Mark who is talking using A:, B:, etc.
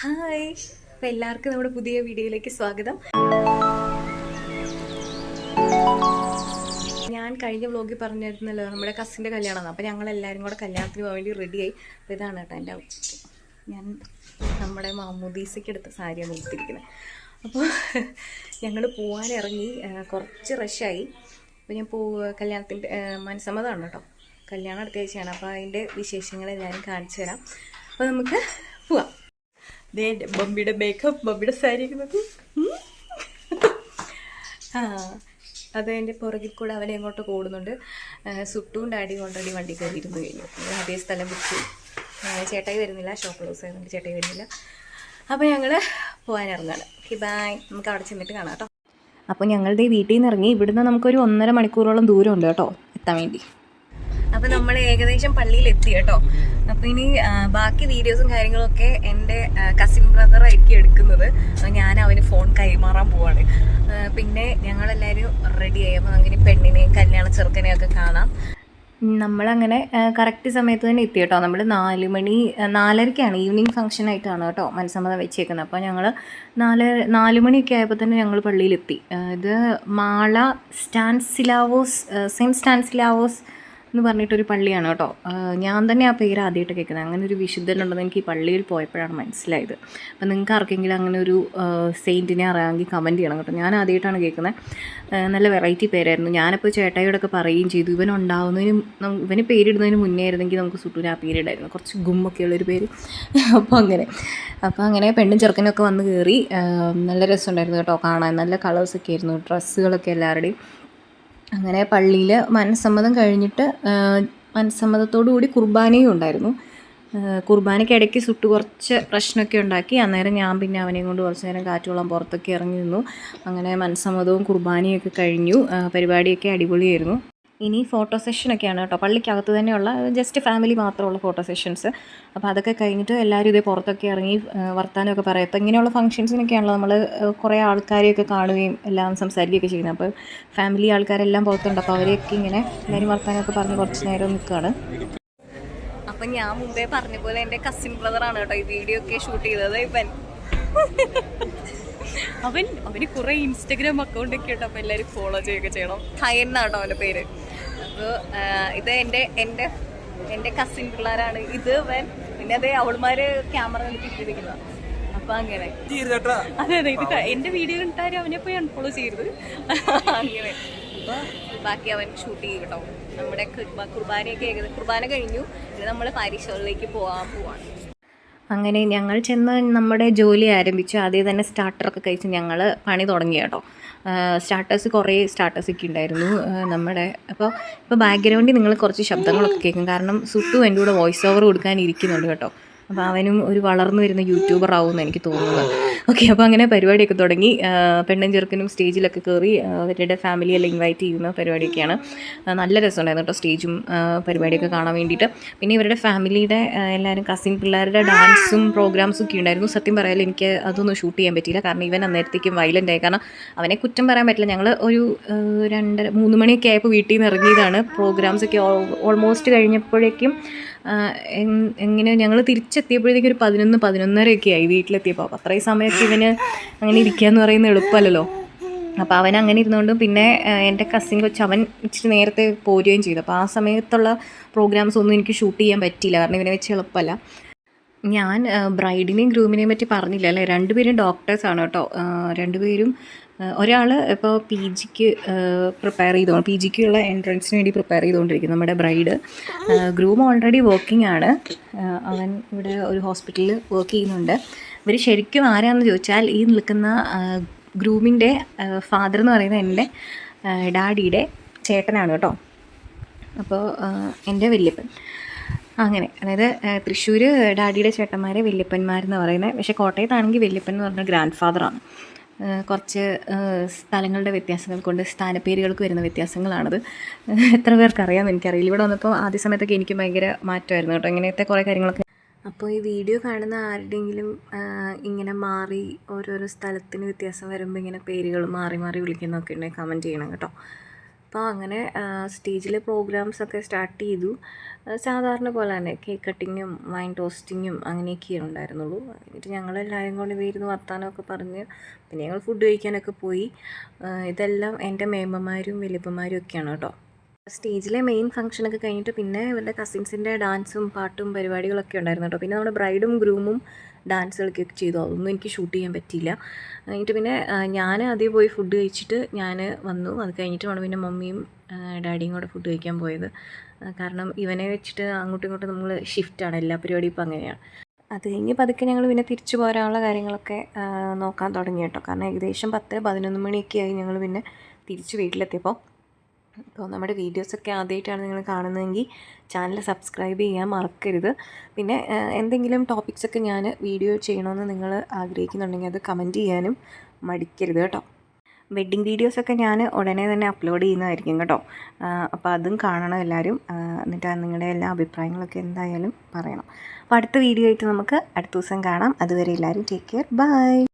A: Hi. അപ്പം എല്ലാവർക്കും നമ്മുടെ പുതിയ വീഡിയോയിലേക്ക് സ്വാഗതം. ഞാൻ കഴിഞ്ഞ വ്ലോഗിൽ പറഞ്ഞിരുന്നല്ലോ നമ്മുടെ കസിന്റെ കല്യാണമാണ്. അപ്പോൾ ഞങ്ങൾ എല്ലാവരും കൂടെ കല്യാണത്തിന് പോകാൻ വേണ്ടി റെഡിയായി അപ്പോൾ ഇതാണ് കേട്ടോ എന്റെ ഔട്ട്ഫിറ്റ് ഞാൻ നമ്മുടെ മാമൂദീസയ്ക്ക് എടുത്ത സാരിയാണ് എടുത്തിരിക്കുന്നത് അപ്പോൾ ഞങ്ങൾ പോകാൻ ഇറങ്ങി കുറച്ച് റഷായി അപ്പോൾ ഞാൻ പോ കല്യാണത്തിന്റെ മനസ്സമ്മതമാണ് കേട്ടോ. കല്യാണം അടുത്ത ആഴ്ചയാണ്. അപ്പോൾ അതിന്റെ വിശേഷങ്ങൾ എല്ലാവരും കാണിച്ചു തരാം. അപ്പോൾ നമുക്ക് ദേ ബമ്പിയുടെ മേക്കപ്പ് ബമ്പിയുടെ സാരി നോക്കൂ. ആ അത് എന്റെ പുറകിൽ കൂടെ അവനെ അങ്ങോട്ട് കൂടുന്നുണ്ട്. സുട്ടും ഡാഡിയും ഓൾറെഡി വണ്ടി കയറി ഇരുന്ന് കഴിഞ്ഞു. അതേ സ്ഥലം വെച്ചു ചേട്ടായി വരുന്നില്ല ഷോപ്പ് ക്ലോസ് ആയതുകൊണ്ട് ചേട്ടായി വരുന്നില്ല. അപ്പോൾ ഞങ്ങൾ പോകാനിറങ്ങാണ് ഓക്കെ ബായ് നമുക്ക് അവിടെ ചെന്നിട്ട് കാണാം കേട്ടോ. അപ്പോൾ ഞങ്ങളുടെ വീട്ടിൽ നിന്ന് ഇറങ്ങി. ഇവിടുന്ന് നമുക്കൊരു ഒന്നര മണിക്കൂറോളം ദൂരമുണ്ട് കേട്ടോ. എത്താൻ വേണ്ടി. അപ്പൊ നമ്മൾ ഏകദേശം പള്ളിയിൽ എത്തി കേട്ടോ. അപ്പൊ ഇനി ബാക്കി വീഡിയോസും കാര്യങ്ങളൊക്കെ എന്റെ കസിൻ ബ്രദർ ആയിരിക്കും എടുക്കുന്നത്. ഞാൻ അവന് ഫോൺ കൈമാറാൻ പോവാണ്. പിന്നെ ഞങ്ങളെല്ലാവരും ആയി. അപ്പൊ അങ്ങനെ പെണ്ണിനെയും കല്യാണ ചെറുക്കനെയും ഒക്കെ കാണാം. നമ്മളങ്ങനെ കറക്റ്റ് സമയത്ത് തന്നെ എത്തി കേട്ടോ. നമ്മൾ നാല് മണി നാലരയ്ക്കാണ് ഈവനിങ് ഫംഗ്ഷൻ ആയിട്ടാണ് കേട്ടോ മനസ്സമ്മതം വെച്ചേക്കുന്നത്. അപ്പോൾ ഞങ്ങൾ നാല് നാല് മണിയൊക്കെ ആയപ്പോൾ തന്നെ ഞങ്ങൾ പള്ളിയിലെത്തി. ഇത് മാള സ്റ്റാൻസിലാവോസ് സെയിന്റ് സ്റ്റാൻസിലാവോസ് എന്ന് പറഞ്ഞിട്ടൊരു പള്ളിയാണ് കേട്ടോ. ഞാൻ തന്നെ ആ പേര് ആദ്യമായിട്ട് കേൾക്കുന്നത്. അങ്ങനെ ഒരു വിശുദ്ധനുണ്ടെന്ന് എനിക്ക് ഈ പള്ളിയിൽ പോയപ്പോഴാണ് മനസ്സിലായത്. അപ്പം നിങ്ങൾക്ക് ആർക്കെങ്കിലും അങ്ങനെ ഒരു സെയിന്റിനെ അറിയാമെങ്കിൽ കമന്റ് ചെയ്യണം കേട്ടോ. ഞാൻ ആദ്യമായിട്ടാണ് കേൾക്കുന്നത്. നല്ല വെറൈറ്റി പേരായിരുന്നു. ഞാനപ്പോൾ ചേട്ടായിയോടൊക്കെ പറയുകയും ചെയ്തു. ഇവൻ ഉണ്ടാവുന്നതിന് ഇവന് പേരിടുന്നതിന് മുന്നേ ആയിരുന്നെങ്കിൽ നമുക്ക് സുട്ടൂർ ആ പേരിടായിരുന്നു കുറച്ച് ഗുമ്മൊക്കെ ഉള്ളൊരു പേര്. അപ്പോൾ അങ്ങനെ അപ്പോൾ അങ്ങനെ പെണ്ണും ചെറുക്കനൊക്കെ വന്ന് കയറി നല്ല രസമുണ്ടായിരുന്നു കേട്ടോ കാണാൻ. നല്ല കളേഴ്സൊക്കെ ആയിരുന്നു. ഡ്രസ്സുകളൊക്കെ എല്ലാവരുടെയും. അങ്ങനെ പള്ളിയിൽ മനസ്സമ്മതം കഴിഞ്ഞിട്ട് മനസ്സമ്മതത്തോടു കൂടി കുർബാനയും ഉണ്ടായിരുന്നു. കുർബാനയ്ക്ക് ഇടയ്ക്ക് സുട്ട് കുറച്ച് പ്രശ്നമൊക്കെ ഉണ്ടാക്കി. അന്നേരം ഞാൻ പിന്നെ അവനെയും കൊണ്ട് കുറച്ച് നേരം കാറ്റുകൊള്ളാൻ പുറത്തൊക്കെ ഇറങ്ങി നിന്നു. അങ്ങനെ മനസ്സമ്മതവും ഒക്കെ കഴിഞ്ഞു. പരിപാടിയൊക്കെ അടിപൊളിയായിരുന്നു. ഇനി ഫോട്ടോ സെഷനൊക്കെയാണ് കേട്ടോ. പള്ളിക്കകത്ത് തന്നെയുള്ള ജസ്റ്റ് ഫാമിലി മാത്രമുള്ള ഫോട്ടോ സെഷൻസ്. അപ്പോൾ അതൊക്കെ കഴിഞ്ഞിട്ട് എല്ലാവരും ഇതേ പുറത്തൊക്കെ ഇറങ്ങി വർത്താനമൊക്കെ പറയും. അപ്പോൾ ഇങ്ങനെയുള്ള ഫംഗ്ഷൻസിനൊക്കെയാണല്ലോ നമ്മൾ കുറേ ആൾക്കാരെയൊക്കെ കാണുകയും എല്ലാം സംസാരിക്കുകയൊക്കെ ചെയ്യുന്നത്. അപ്പോൾ ഫാമിലി ആൾക്കാരെല്ലാം പുറത്തുണ്ട്. അപ്പോൾ അവരെയൊക്കെ ഇങ്ങനെ എല്ലാവരും വർത്താനമൊക്കെ പറഞ്ഞ് കുറച്ച് നേരം നിൽക്കുകയാണ്. അപ്പം ഞാൻ മുമ്പേ പറഞ്ഞ പോലെ എന്റെ കസിൻ ബ്രദറാണ് കേട്ടോ ഈ വീഡിയോ ഒക്കെ ഷൂട്ട് ചെയ്തത് ഇവൻ. അവൻ അവന് കുറേ ഇൻസ്റ്റഗ്രാം അക്കൗണ്ട് ഒക്കെ ഉണ്ട് അപ്പോൾ എല്ലാരും ഫോളോ ചെയ്യുകയൊക്കെ ചെയ്യണം. ഹയൻ എന്നാണോ അവന്റെ പേര്? അപ്പോൾ ഇത് എന്റെ എന്റെ എന്റെ കസിൻ പിള്ളേരാണ്. ഇത് വൻ പിന്നെ അതേ അവൾമാര് ക്യാമറ ഇട്ടിരിക്കുന്നത് അപ്പൊ അങ്ങനെ. അതെ അതെ ഇത് എന്റെ എന്റെ വീഡിയോ കണ്ടാലും അവനെ പോയി അൺഫോളോ ചെയ്യരുത്. അങ്ങനെ. അപ്പൊ ബാക്കി അവൻ ഷൂട്ട് ചെയ്യും കേട്ടോ നമ്മുടെ കുർബ- കുർബാനയൊക്കെ ഏകദേശം കുർബാന കഴിഞ്ഞു. ഇനി നമ്മൾ പാരീഷോളിലേക്ക് പോവാൻ പോവാണ്. അങ്ങനെ ഞങ്ങൾ ചെന്ന് നമ്മുടെ ജോലി ആരംഭിച്ചു. ആദ്യം തന്നെ സ്റ്റാർട്ടറൊക്കെ കഴിച്ച് ഞങ്ങൾ പണി തുടങ്ങി കേട്ടോ സ്റ്റാർട്ടേഴ്സ് കുറേ സ്റ്റാർട്ടേഴ്സ് ഒക്കെ ഉണ്ടായിരുന്നു നമ്മുടെ. അപ്പോൾ ഇപ്പോൾ ബാക്ക്ഗ്രൗണ്ടിൽ നിങ്ങൾ കുറച്ച് ശബ്ദങ്ങളൊക്കെ കേൾക്കും. കാരണം സുട്ടു എന്റെ കൂടെ വോയിസ് ഓവർ കൊടുക്കാൻ ഇരിക്കുന്നുണ്ട് കേട്ടോ. അപ്പോൾ അവനും ഒരു വളർന്നു വരുന്ന യൂട്യൂബർ ആവുമെന്ന് എനിക്ക് തോന്നുന്നത് ഓക്കെ അപ്പോൾ അങ്ങനെ പരിപാടിയൊക്കെ തുടങ്ങി. പെണ്ണും ചെറുക്കനും സ്റ്റേജിലൊക്കെ കയറി അവരുടെ ഫാമിലിയെല്ലാം ഇൻവൈറ്റ് ചെയ്യുന്ന പരിപാടിയൊക്കെയാണ്. നല്ല രസമുണ്ടായിരുന്നു കേട്ടോ സ്റ്റേജും പരിപാടിയൊക്കെ കാണാൻ വേണ്ടിയിട്ട്. പിന്നെ ഇവരുടെ ഫാമിലിയുടെ എല്ലാവരും കസിൻ പിള്ളേരുടെ ഡാൻസും പ്രോഗ്രാംസും ഒക്കെ ഉണ്ടായിരുന്നു. സത്യം പറയാൻ എനിക്ക് അതൊന്നും ഷൂട്ട് ചെയ്യാൻ പറ്റിയില്ല. കാരണം ഇവൻ അന്നേരത്തേക്കും വയലന്റ് ആയി. കാരണം അവനെ കുറ്റം പറയാൻ പറ്റില്ല. ഞങ്ങൾ ഒരു രണ്ടര മൂന്ന് മണിയൊക്കെ ആയപ്പോൾ വീട്ടിൽ നിന്ന് ഇറങ്ങിയതാണ് പ്രോഗ്രാംസൊക്കെ ഓൾമോസ്റ്റ് കഴിഞ്ഞപ്പോഴേക്കും എങ്ങനെ ഞങ്ങൾ തിരിച്ചെത്തിയപ്പോഴത്തേക്കും ഒരു പതിനൊന്ന് പതിനൊന്നരയൊക്കെ ആയി വീട്ടിലെത്തിയപ്പോൾ അപ്പോൾ അത്രയും സമയത്ത് ഇവന് അങ്ങനെ ഇരിക്കുക എന്ന് പറയുന്നത് എളുപ്പമല്ലല്ലോ. അപ്പോൾ അവൻ അങ്ങനെ ഇരുന്നുകൊണ്ട് പിന്നെ എന്റെ കസിൻ കൊച്ച് അവൻ ഇച്ചിരി നേരത്തെ പോരുകയും ചെയ്തു. അപ്പോൾ ആ സമയത്തുള്ള പ്രോഗ്രാംസ് ഒന്നും എനിക്ക് ഷൂട്ട് ചെയ്യാൻ പറ്റിയില്ല. കാരണം ഇവനെ വെച്ച് എളുപ്പമല്ല. ഞാൻ ബ്രൈഡിനെയും ഗ്രൂമിനെയും പറ്റി പറഞ്ഞില്ല അല്ലേ? രണ്ടുപേരും ഡോക്ടേഴ്സാണ് കേട്ടോ. രണ്ടുപേരും ഒരാൾ ഇപ്പോൾ പി ജിക്ക് പ്രിപ്പയർ ചെയ്തോ പി ജിക്കുള്ള എൻട്രൻസിന് വേണ്ടി പ്രിപ്പയർ ചെയ്തുകൊണ്ടിരിക്കുന്നു നമ്മുടെ ബ്രൈഡ് ഗ്രൂം ഓൾറെഡി വർക്കിംഗ് ആണ്. അവൻ ഇവിടെ ഒരു ഹോസ്പിറ്റലിൽ വർക്ക് ചെയ്യുന്നുണ്ട്. ഇവർ ശരിക്കും ആരാണെന്ന് ചോദിച്ചാൽ ഈ നിൽക്കുന്ന ഗ്രൂമിന്റെ ഫാദർ എന്ന് പറയുന്നത് എന്റെ ഡാഡിയുടെ ചേട്ടനാണ് കേട്ടോ. അപ്പോൾ എന്റെ വല്യപ്പൻ. അങ്ങനെ അതായത് തൃശ്ശൂർ ഡാഡിയുടെ ചേട്ടന്മാരെ വല്യപ്പന്മാരെന്ന് പറയുന്നത് പക്ഷേ കോട്ടയത്താണെങ്കിൽ വല്യപ്പൻ എന്ന് പറഞ്ഞ ഗ്രാൻഡ് ഫാദറാണ് കുറച്ച് സ്ഥലങ്ങളുടെ വ്യത്യാസങ്ങൾ കൊണ്ട് സ്ഥാനപ്പേരുകൾക്ക് വരുന്ന വ്യത്യാസങ്ങളാണത്. എത്ര പേർക്കറിയാം എനിക്കറിയില്ല. ഇവിടെ വന്നപ്പോൾ ആദ്യ സമയത്തൊക്കെ എനിക്ക് ഭയങ്കര മാറ്റമായിരുന്നു കേട്ടോ. ഇങ്ങനത്തെ കുറേ കാര്യങ്ങളൊക്കെ. അപ്പോൾ ഈ വീഡിയോ കാണുന്ന ആരുടെയെങ്കിലും ഇങ്ങനെ മാറി ഓരോരോ സ്ഥലത്തിന് വ്യത്യാസം വരുമ്പോൾ ഇങ്ങനെ പേരുകൾ മാറി മാറി വിളിക്കുന്നൊക്കെ ഉണ്ടെങ്കിൽ കമന്റ് ചെയ്യണം കേട്ടോ. അപ്പോൾ അങ്ങനെ സ്റ്റേജിലെ പ്രോഗ്രാംസ് ഒക്കെ സ്റ്റാർട്ട് ചെയ്തു. സാധാരണ പോലെ തന്നെ കേക്ക് കട്ടിങ്ങും വൈൻ ടോസ്റ്റിങ്ങും അങ്ങനെയൊക്കെ ഉണ്ടായിരുന്നുള്ളൂ. എന്നിട്ട് ഞങ്ങളെല്ലാവരും കൂടി വീരുന്ന് വർത്താനമൊക്കെ പറഞ്ഞ് പിന്നെ ഞങ്ങൾ ഫുഡ് കഴിക്കാനൊക്കെ പോയി. ഇതെല്ലാം എന്റെ മേമ്മമാരും വലിയപ്പന്മാരും ഒക്കെയാണ് കേട്ടോ. സ്റ്റേജിലെ മെയിൻ ഫംഗ്ഷനൊക്കെ കഴിഞ്ഞിട്ട് പിന്നെ ഇവരുടെ കസിൻസിന്റെ ഡാൻസും പാട്ടും പരിപാടികളൊക്കെ ഉണ്ടായിരുന്നു കേട്ടോ. പിന്നെ നമ്മുടെ ബ്രൈഡും ഗ്രൂമും ഡാൻസ് കളിക്കുകയൊക്കെ ചെയ്തു. അതൊന്നും എനിക്ക് ഷൂട്ട് ചെയ്യാൻ പറ്റിയില്ല. എന്നിട്ട് പിന്നെ ഞാൻ ആദ്യം പോയി ഫുഡ് കഴിച്ചിട്ട് ഞാൻ വന്നു. അത് കഴിഞ്ഞിട്ടാണ് പിന്നെ മമ്മിയും ഡാഡിയും കൂടെ ഫുഡ് കഴിക്കാൻ പോയത്. കാരണം ഇവനെ വെച്ചിട്ട് അങ്ങോട്ടും ഇങ്ങോട്ടും നമ്മൾ ഷിഫ്റ്റാണ് എല്ലാ പരിപാടിയും ഇപ്പം അങ്ങനെയാണ്. അത് കഴിഞ്ഞ് പതുക്കെ ഞങ്ങൾ പിന്നെ തിരിച്ചു പോരാനുള്ള കാര്യങ്ങളൊക്കെ നോക്കാൻ തുടങ്ങി കേട്ടോ. കാരണം ഏകദേശം പത്ത് പതിനൊന്ന് മണിയൊക്കെ ആയി ഞങ്ങൾ പിന്നെ തിരിച്ച് വീട്ടിലെത്തിയപ്പോൾ അപ്പോൾ നമ്മുടെ വീഡിയോസൊക്കെ ആദ്യമായിട്ടാണ് നിങ്ങൾ കാണുന്നതെങ്കിൽ ചാനൽ സബ്സ്ക്രൈബ് ചെയ്യാൻ മറക്കരുത്. പിന്നെ എന്തെങ്കിലും ടോപ്പിക്സൊക്കെ ഞാൻ വീഡിയോ ചെയ്യണമെന്ന് നിങ്ങൾ ആഗ്രഹിക്കുന്നുണ്ടെങ്കിൽ അത് കമന്റ് ചെയ്യാനും മടിക്കരുത് കേട്ടോ. വെഡ്ഡിങ് വീഡിയോസൊക്കെ ഞാൻ ഉടനെ തന്നെ അപ്ലോഡ് ചെയ്യുന്നതായിരിക്കും കേട്ടോ. അപ്പോൾ അതും കാണണം എല്ലാവരും. എന്നിട്ട് നിങ്ങളുടെ എല്ലാ അഭിപ്രായങ്ങളൊക്കെ എന്തായാലും പറയണം. അപ്പോൾ അടുത്ത വീഡിയോ ആയിട്ട് നമുക്ക് അടുത്ത ദിവസം കാണാം. അതുവരെ എല്ലാവരും ടേക്ക് കെയർ ബൈ